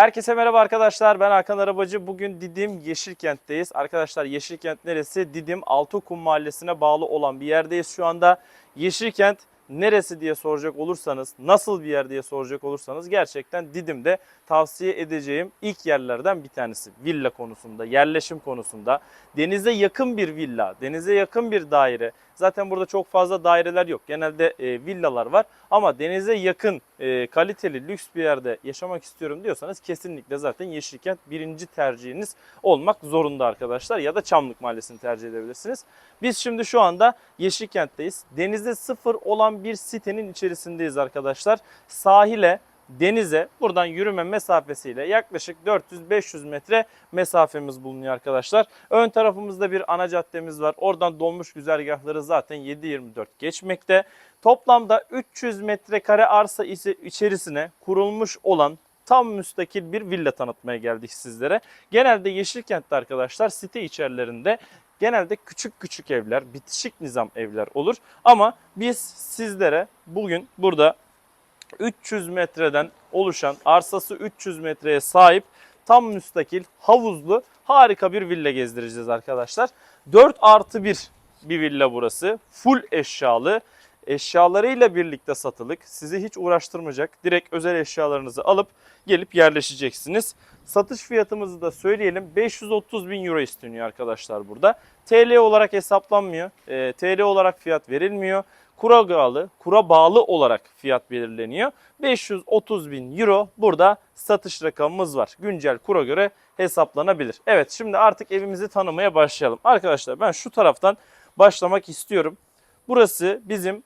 Herkese merhaba arkadaşlar. Ben Hakan Arabacı. Bugün Didim Yeşilkent'teyiz. Arkadaşlar Yeşilkent neresi? Didim Altıkum Mahallesi'ne bağlı olan bir yerdeyiz şu anda. Yeşilkent neresi diye soracak olursanız, nasıl bir yer diye soracak olursanız gerçekten Didim'de tavsiye edeceğim ilk yerlerden bir tanesi. Villa konusunda, yerleşim konusunda. Denize yakın bir villa, denize yakın bir daire. Zaten burada çok fazla daireler yok. Genelde e, villalar var. Ama denize yakın, e, kaliteli, lüks bir yerde yaşamak istiyorum diyorsanız kesinlikle zaten Yeşilkent birinci tercihiniz olmak zorunda arkadaşlar. Ya da Çamlık Mahallesi'ni tercih edebilirsiniz. Biz şimdi şu anda Yeşilkent'teyiz. Denize sıfır olan bir sitenin içerisindeyiz arkadaşlar. Sahile, denize buradan yürüme mesafesiyle yaklaşık 400-500 metre mesafemiz bulunuyor arkadaşlar. Ön tarafımızda bir ana caddemiz var. Oradan dolmuş güzergahları zaten 7-24 geçmekte. Toplamda 300 metrekare arsa ise- içerisine kurulmuş olan tam müstakil bir villa tanıtmaya geldik sizlere. Genelde Yeşilkent'te arkadaşlar site içerilerinde genelde küçük küçük evler, bitişik nizam evler olur. Ama biz sizlere bugün burada 300 metreden oluşan arsası 300 metreye sahip tam müstakil havuzlu harika bir villa gezdireceğiz arkadaşlar. 4 artı 1 bir villa burası. Full eşyalı. Eşyalarıyla birlikte satılık. Sizi hiç uğraştırmayacak. Direkt özel eşyalarınızı alıp gelip yerleşeceksiniz. Satış fiyatımızı da söyleyelim. 530 bin euro isteniyor arkadaşlar burada. TL olarak hesaplanmıyor. Ee, TL olarak fiyat verilmiyor. Kura bağlı, kura bağlı olarak fiyat belirleniyor. 530 bin euro burada satış rakamımız var. Güncel kura göre hesaplanabilir. Evet şimdi artık evimizi tanımaya başlayalım. Arkadaşlar ben şu taraftan başlamak istiyorum. Burası bizim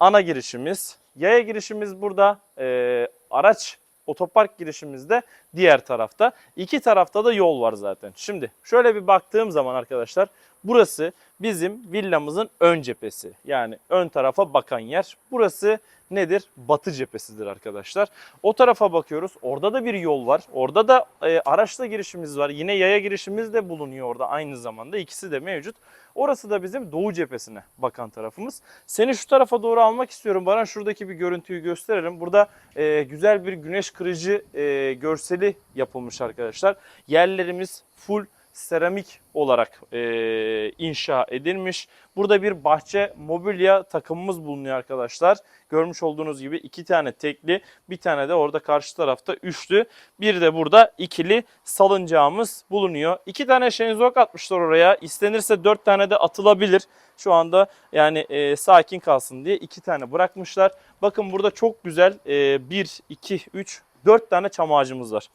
ana girişimiz. Yaya girişimiz burada. Ee, araç otopark girişimiz de diğer tarafta. İki tarafta da yol var zaten. Şimdi şöyle bir baktığım zaman arkadaşlar burası bizim villamızın ön cephesi. Yani ön tarafa bakan yer. Burası nedir? Batı cephesidir arkadaşlar. O tarafa bakıyoruz. Orada da bir yol var. Orada da e, araçla girişimiz var. Yine yaya girişimiz de bulunuyor orada aynı zamanda. İkisi de mevcut. Orası da bizim doğu cephesine bakan tarafımız. Seni şu tarafa doğru almak istiyorum. Bana şuradaki bir görüntüyü gösterelim. Burada e, güzel bir güneş kırıcı e, görseli yapılmış arkadaşlar. Yerlerimiz full seramik olarak e, inşa edilmiş. Burada bir bahçe mobilya takımımız bulunuyor arkadaşlar. Görmüş olduğunuz gibi iki tane tekli, bir tane de orada karşı tarafta üçlü, bir de burada ikili salıncağımız bulunuyor. İki tane şenzok atmışlar oraya. İstenirse dört tane de atılabilir. Şu anda yani e, sakin kalsın diye iki tane bırakmışlar. Bakın burada çok güzel e, 1, 2, 3, 4 tane çam ağacımız var.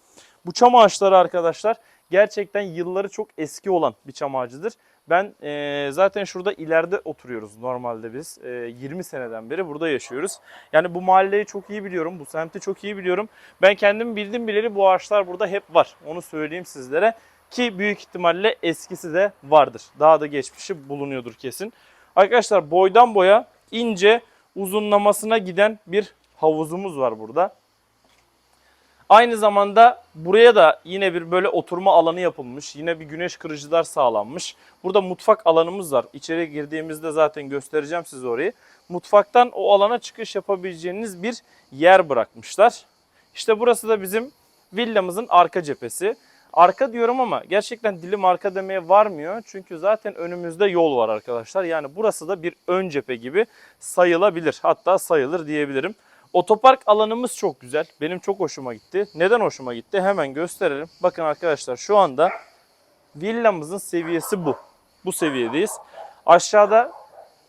Bu çam ağaçları arkadaşlar gerçekten yılları çok eski olan bir çam ağacıdır. Ben e, zaten şurada ileride oturuyoruz normalde biz. E, 20 seneden beri burada yaşıyoruz. Yani bu mahalleyi çok iyi biliyorum, bu semti çok iyi biliyorum. Ben kendim bildim bileli bu ağaçlar burada hep var. Onu söyleyeyim sizlere. Ki büyük ihtimalle eskisi de vardır. Daha da geçmişi bulunuyordur kesin. Arkadaşlar boydan boya ince uzunlamasına giden bir havuzumuz var burada. Aynı zamanda buraya da yine bir böyle oturma alanı yapılmış. Yine bir güneş kırıcılar sağlanmış. Burada mutfak alanımız var. İçeri girdiğimizde zaten göstereceğim size orayı. Mutfaktan o alana çıkış yapabileceğiniz bir yer bırakmışlar. İşte burası da bizim villamızın arka cephesi. Arka diyorum ama gerçekten dilim arka demeye varmıyor. Çünkü zaten önümüzde yol var arkadaşlar. Yani burası da bir ön cephe gibi sayılabilir. Hatta sayılır diyebilirim. Otopark alanımız çok güzel. Benim çok hoşuma gitti. Neden hoşuma gitti? Hemen gösterelim. Bakın arkadaşlar şu anda villamızın seviyesi bu. Bu seviyedeyiz. Aşağıda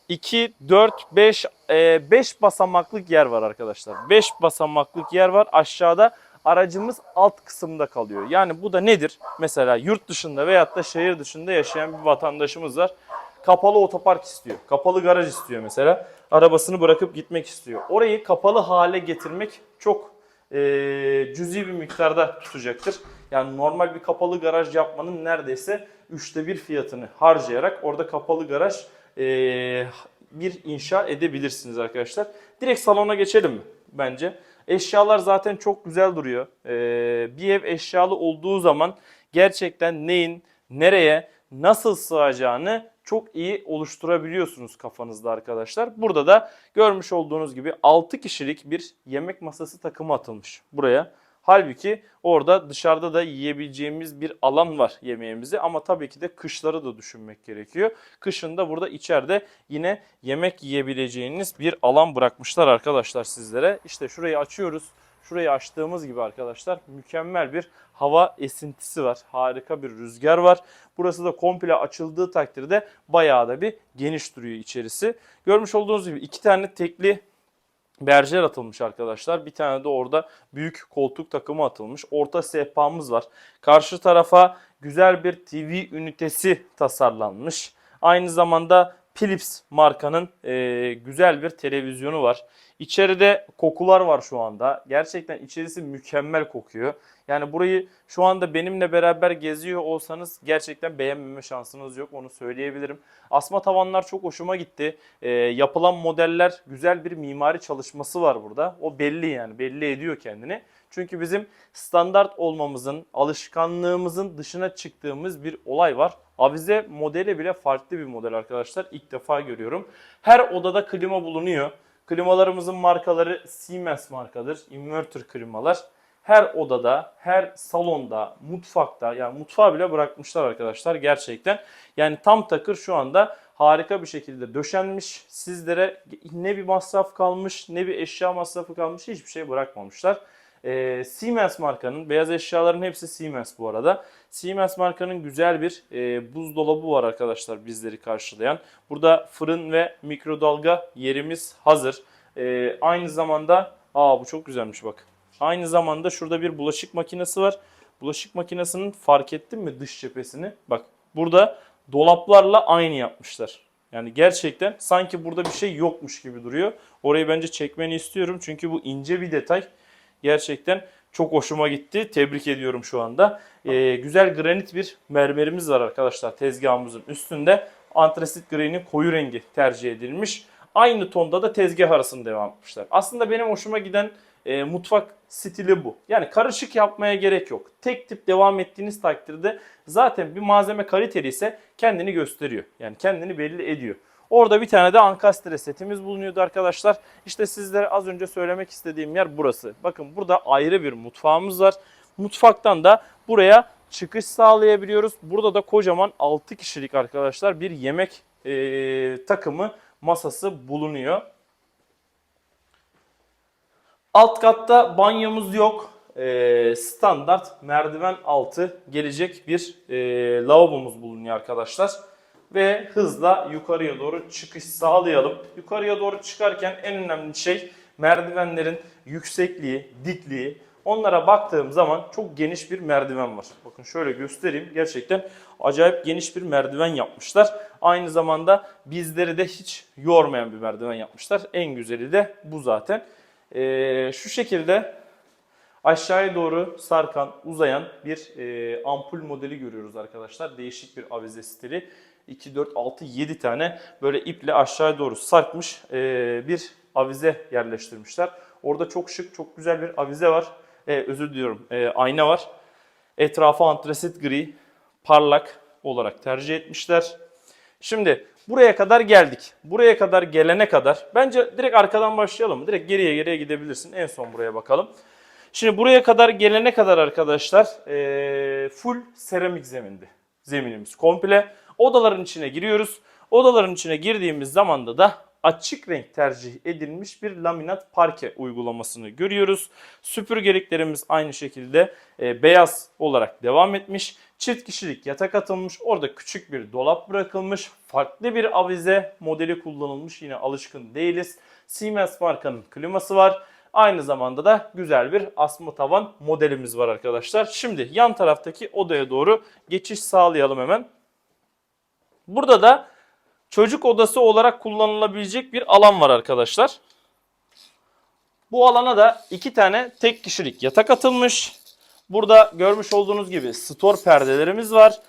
2, 4, 5, 5 basamaklık yer var arkadaşlar. 5 basamaklık yer var. Aşağıda aracımız alt kısımda kalıyor. Yani bu da nedir? Mesela yurt dışında veyahut da şehir dışında yaşayan bir vatandaşımız var. Kapalı otopark istiyor. Kapalı garaj istiyor mesela. Arabasını bırakıp gitmek istiyor. Orayı kapalı hale getirmek çok e, cüzi bir miktarda tutacaktır. Yani normal bir kapalı garaj yapmanın neredeyse üçte bir fiyatını harcayarak orada kapalı garaj e, bir inşa edebilirsiniz arkadaşlar. Direkt salona geçelim mi bence? Eşyalar zaten çok güzel duruyor. Ee, bir ev eşyalı olduğu zaman gerçekten neyin, nereye, nasıl sığacağını çok iyi oluşturabiliyorsunuz kafanızda arkadaşlar. Burada da görmüş olduğunuz gibi 6 kişilik bir yemek masası takımı atılmış buraya. Halbuki orada dışarıda da yiyebileceğimiz bir alan var yemeğimizi ama tabii ki de kışları da düşünmek gerekiyor. Kışında burada içeride yine yemek yiyebileceğiniz bir alan bırakmışlar arkadaşlar sizlere. İşte şurayı açıyoruz. Şurayı açtığımız gibi arkadaşlar mükemmel bir hava esintisi var. Harika bir rüzgar var. Burası da komple açıldığı takdirde bayağı da bir geniş duruyor içerisi. Görmüş olduğunuz gibi iki tane tekli berjer atılmış arkadaşlar. Bir tane de orada büyük koltuk takımı atılmış. Orta sehpamız var. Karşı tarafa güzel bir TV ünitesi tasarlanmış. Aynı zamanda Philips markanın e, güzel bir televizyonu var. İçeride kokular var şu anda. Gerçekten içerisi mükemmel kokuyor. Yani burayı şu anda benimle beraber geziyor olsanız gerçekten beğenmeme şansınız yok onu söyleyebilirim. Asma tavanlar çok hoşuma gitti. E, yapılan modeller güzel bir mimari çalışması var burada. O belli yani belli ediyor kendini. Çünkü bizim standart olmamızın, alışkanlığımızın dışına çıktığımız bir olay var. Avize modeli bile farklı bir model arkadaşlar. İlk defa görüyorum. Her odada klima bulunuyor. Klimalarımızın markaları Siemens markadır. Inverter klimalar. Her odada, her salonda, mutfakta yani mutfağı bile bırakmışlar arkadaşlar gerçekten. Yani tam takır şu anda harika bir şekilde döşenmiş. Sizlere ne bir masraf kalmış ne bir eşya masrafı kalmış hiçbir şey bırakmamışlar. Ee, Siemens markanın, beyaz eşyaların hepsi Siemens bu arada. Siemens markanın güzel bir e, buzdolabı var arkadaşlar bizleri karşılayan. Burada fırın ve mikrodalga yerimiz hazır. Ee, aynı zamanda, aa bu çok güzelmiş bak. Aynı zamanda şurada bir bulaşık makinesi var. Bulaşık makinesinin fark ettin mi dış cephesini? Bak burada dolaplarla aynı yapmışlar. Yani gerçekten sanki burada bir şey yokmuş gibi duruyor. Orayı bence çekmeni istiyorum çünkü bu ince bir detay. Gerçekten çok hoşuma gitti. Tebrik ediyorum şu anda. Ee, güzel granit bir mermerimiz var arkadaşlar tezgahımızın üstünde. Antrasit gri'nin koyu rengi tercih edilmiş. Aynı tonda da tezgah arasını devam etmişler. Aslında benim hoşuma giden e, mutfak stili bu. Yani karışık yapmaya gerek yok. Tek tip devam ettiğiniz takdirde zaten bir malzeme kaliteli ise kendini gösteriyor. Yani kendini belli ediyor. Orada bir tane de ankastre setimiz bulunuyordu arkadaşlar. İşte sizlere az önce söylemek istediğim yer burası. Bakın burada ayrı bir mutfağımız var. Mutfaktan da buraya çıkış sağlayabiliyoruz. Burada da kocaman 6 kişilik arkadaşlar bir yemek e, takımı masası bulunuyor. Alt katta banyomuz yok. Ee, standart merdiven altı gelecek bir e, lavabomuz bulunuyor arkadaşlar. Ve hızla yukarıya doğru çıkış sağlayalım. Yukarıya doğru çıkarken en önemli şey merdivenlerin yüksekliği, dikliği. Onlara baktığım zaman çok geniş bir merdiven var. Bakın şöyle göstereyim. Gerçekten acayip geniş bir merdiven yapmışlar. Aynı zamanda bizleri de hiç yormayan bir merdiven yapmışlar. En güzeli de bu zaten. Ee, şu şekilde aşağıya doğru sarkan, uzayan bir e, ampul modeli görüyoruz arkadaşlar. Değişik bir avize stili. 2, 4, 6, 7 tane böyle iple aşağıya doğru sarkmış e, bir avize yerleştirmişler. Orada çok şık, çok güzel bir avize var. E, özür diliyorum, e, ayna var. Etrafı antrasit gri, parlak olarak tercih etmişler. Şimdi buraya kadar geldik. Buraya kadar gelene kadar bence direkt arkadan başlayalım mı? Direkt geriye geriye gidebilirsin. En son buraya bakalım. Şimdi buraya kadar gelene kadar arkadaşlar eee, full seramik zemindi. Zeminimiz komple. Odaların içine giriyoruz. Odaların içine girdiğimiz zamanda da açık renk tercih edilmiş bir laminat parke uygulamasını görüyoruz. Süpürgeliklerimiz aynı şekilde e, beyaz olarak devam etmiş. Çift kişilik yatak atılmış. Orada küçük bir dolap bırakılmış. Farklı bir avize modeli kullanılmış. Yine alışkın değiliz. Siemens markanın kliması var. Aynı zamanda da güzel bir asma tavan modelimiz var arkadaşlar. Şimdi yan taraftaki odaya doğru geçiş sağlayalım hemen. Burada da çocuk odası olarak kullanılabilecek bir alan var arkadaşlar. Bu alana da iki tane tek kişilik yatak atılmış. Burada görmüş olduğunuz gibi store perdelerimiz var.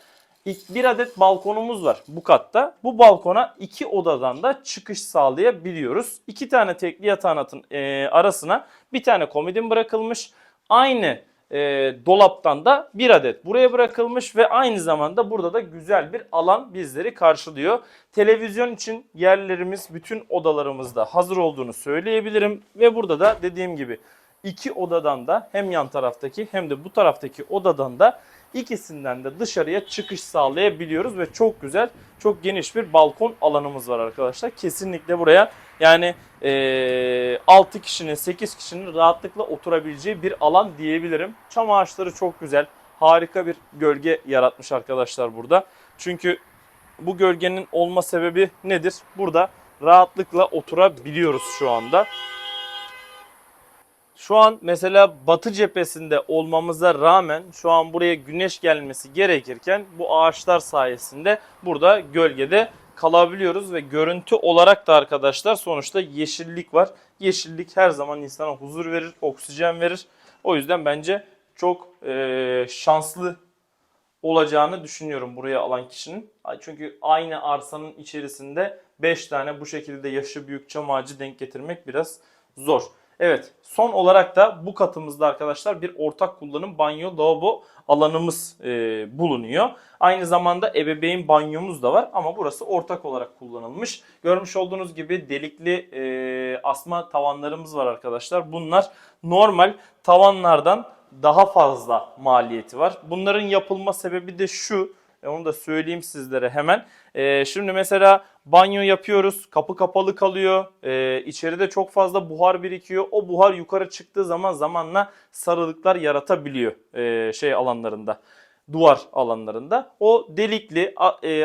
Bir adet balkonumuz var bu katta. Bu balkona iki odadan da çıkış sağlayabiliyoruz. İki tane tekli yatağın atın, e, arasına bir tane komodin bırakılmış. Aynı e, dolaptan da bir adet buraya bırakılmış ve aynı zamanda burada da güzel bir alan bizleri karşılıyor. Televizyon için yerlerimiz bütün odalarımızda hazır olduğunu söyleyebilirim ve burada da dediğim gibi iki odadan da hem yan taraftaki hem de bu taraftaki odadan da ikisinden de dışarıya çıkış sağlayabiliyoruz ve çok güzel, çok geniş bir balkon alanımız var arkadaşlar. Kesinlikle buraya yani eee 6 kişinin 8 kişinin rahatlıkla oturabileceği bir alan diyebilirim. Çam ağaçları çok güzel. Harika bir gölge yaratmış arkadaşlar burada. Çünkü bu gölgenin olma sebebi nedir? Burada rahatlıkla oturabiliyoruz şu anda. Şu an mesela batı cephesinde olmamıza rağmen şu an buraya güneş gelmesi gerekirken bu ağaçlar sayesinde burada gölgede kalabiliyoruz ve görüntü olarak da arkadaşlar sonuçta yeşillik var. Yeşillik her zaman insana huzur verir, oksijen verir. O yüzden bence çok eee, şanslı olacağını düşünüyorum buraya alan kişinin. Çünkü aynı arsanın içerisinde 5 tane bu şekilde yaşı büyük çam ağacı denk getirmek biraz zor. Evet son olarak da bu katımızda arkadaşlar bir ortak kullanım banyo lavabo alanımız e, bulunuyor. Aynı zamanda ebeveyn banyomuz da var ama burası ortak olarak kullanılmış. Görmüş olduğunuz gibi delikli e, asma tavanlarımız var arkadaşlar. Bunlar normal tavanlardan daha fazla maliyeti var. Bunların yapılma sebebi de şu. E, Onu da söyleyeyim sizlere hemen. E, şimdi mesela banyo yapıyoruz. Kapı kapalı kalıyor. E, çok fazla buhar birikiyor. O buhar yukarı çıktığı zaman zamanla sarılıklar yaratabiliyor e, şey alanlarında. Duvar alanlarında. O delikli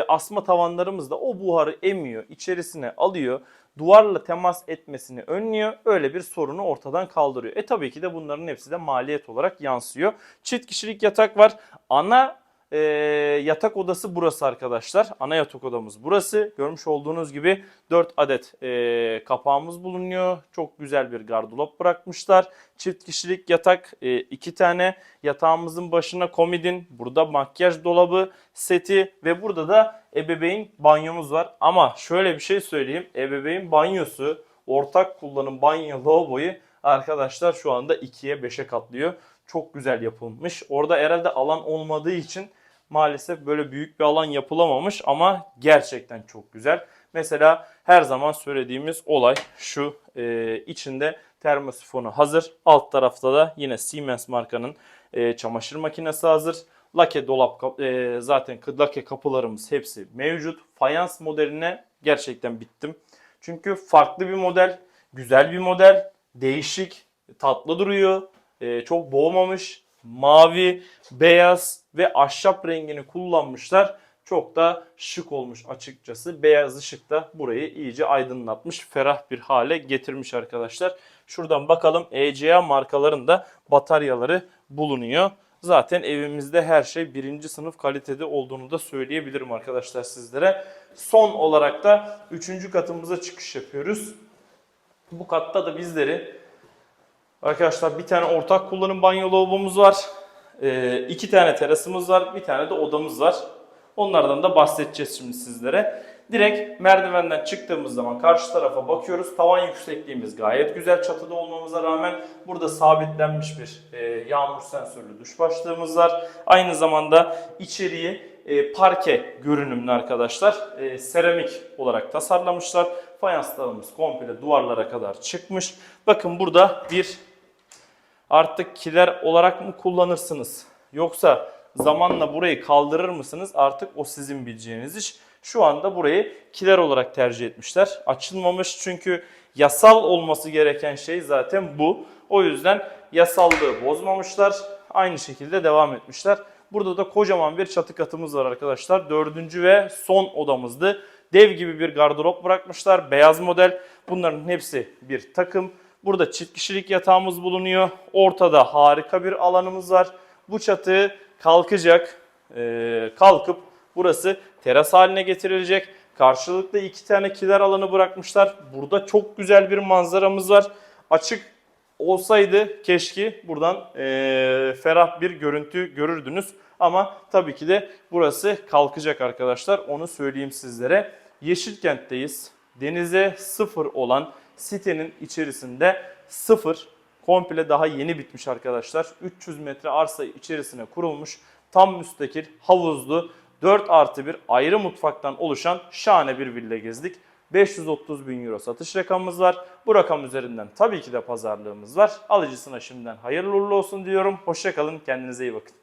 asma tavanlarımız da o buharı emiyor, içerisine alıyor duvarla temas etmesini önlüyor. Öyle bir sorunu ortadan kaldırıyor. E tabii ki de bunların hepsi de maliyet olarak yansıyor. Çift kişilik yatak var. Ana e, yatak odası burası arkadaşlar. Ana yatak odamız burası. Görmüş olduğunuz gibi 4 adet e, kapağımız bulunuyor. Çok güzel bir gardırop bırakmışlar. Çift kişilik yatak 2 tane. Yatağımızın başına komodin. Burada makyaj dolabı seti ve burada da ebeveyn banyomuz var. Ama şöyle bir şey söyleyeyim. Ebeveyn banyosu ortak kullanım banyo lavaboyu arkadaşlar şu anda 2'ye 5'e katlıyor. Çok güzel yapılmış. Orada herhalde alan olmadığı için maalesef böyle büyük bir alan yapılamamış ama gerçekten çok güzel. Mesela her zaman söylediğimiz olay şu e, içinde termosifonu hazır. Alt tarafta da yine Siemens markanın e, çamaşır makinesi hazır. Lake dolap e, zaten lake kapılarımız hepsi mevcut. Fayans modeline gerçekten bittim. Çünkü farklı bir model, güzel bir model, değişik, tatlı duruyor. E, çok boğmamış. Mavi, beyaz ve ahşap rengini kullanmışlar. Çok da şık olmuş açıkçası. Beyaz ışık da burayı iyice aydınlatmış, ferah bir hale getirmiş arkadaşlar. Şuradan bakalım ECA markalarında bataryaları bulunuyor. Zaten evimizde her şey birinci sınıf kalitede olduğunu da söyleyebilirim arkadaşlar sizlere. Son olarak da üçüncü katımıza çıkış yapıyoruz. Bu katta da bizleri arkadaşlar bir tane ortak kullanım banyo lavabomuz var. Ee, iki tane terasımız var. Bir tane de odamız var. Onlardan da bahsedeceğiz şimdi sizlere. Direkt merdivenden çıktığımız zaman karşı tarafa bakıyoruz. Tavan yüksekliğimiz gayet güzel çatıda olmamıza rağmen burada sabitlenmiş bir e, yağmur sensörlü duş başlığımız var. Aynı zamanda içeriği e, parke görünümlü arkadaşlar. E, seramik olarak tasarlamışlar. Fayanslarımız komple duvarlara kadar çıkmış. Bakın burada bir artık kiler olarak mı kullanırsınız? Yoksa zamanla burayı kaldırır mısınız? Artık o sizin bileceğiniz iş. Şu anda burayı kiler olarak tercih etmişler. Açılmamış çünkü yasal olması gereken şey zaten bu. O yüzden yasallığı bozmamışlar. Aynı şekilde devam etmişler. Burada da kocaman bir çatı katımız var arkadaşlar. Dördüncü ve son odamızdı. Dev gibi bir gardırop bırakmışlar. Beyaz model. Bunların hepsi bir takım. Burada çift kişilik yatağımız bulunuyor. Ortada harika bir alanımız var. Bu çatı kalkacak. Ee, kalkıp burası teras haline getirilecek. Karşılıklı iki tane kiler alanı bırakmışlar. Burada çok güzel bir manzaramız var. Açık olsaydı keşke buradan eee, ferah bir görüntü görürdünüz. Ama tabii ki de burası kalkacak arkadaşlar. Onu söyleyeyim sizlere. Yeşilkent'teyiz. Denize sıfır olan sitenin içerisinde sıfır. Komple daha yeni bitmiş arkadaşlar. 300 metre arsa içerisine kurulmuş. Tam müstakil, havuzlu, 4 artı bir ayrı mutfaktan oluşan şahane bir villa gezdik. 530 bin euro satış rakamımız var. Bu rakam üzerinden tabii ki de pazarlığımız var. Alıcısına şimdiden hayırlı uğurlu olsun diyorum. Hoşçakalın, kendinize iyi bakın.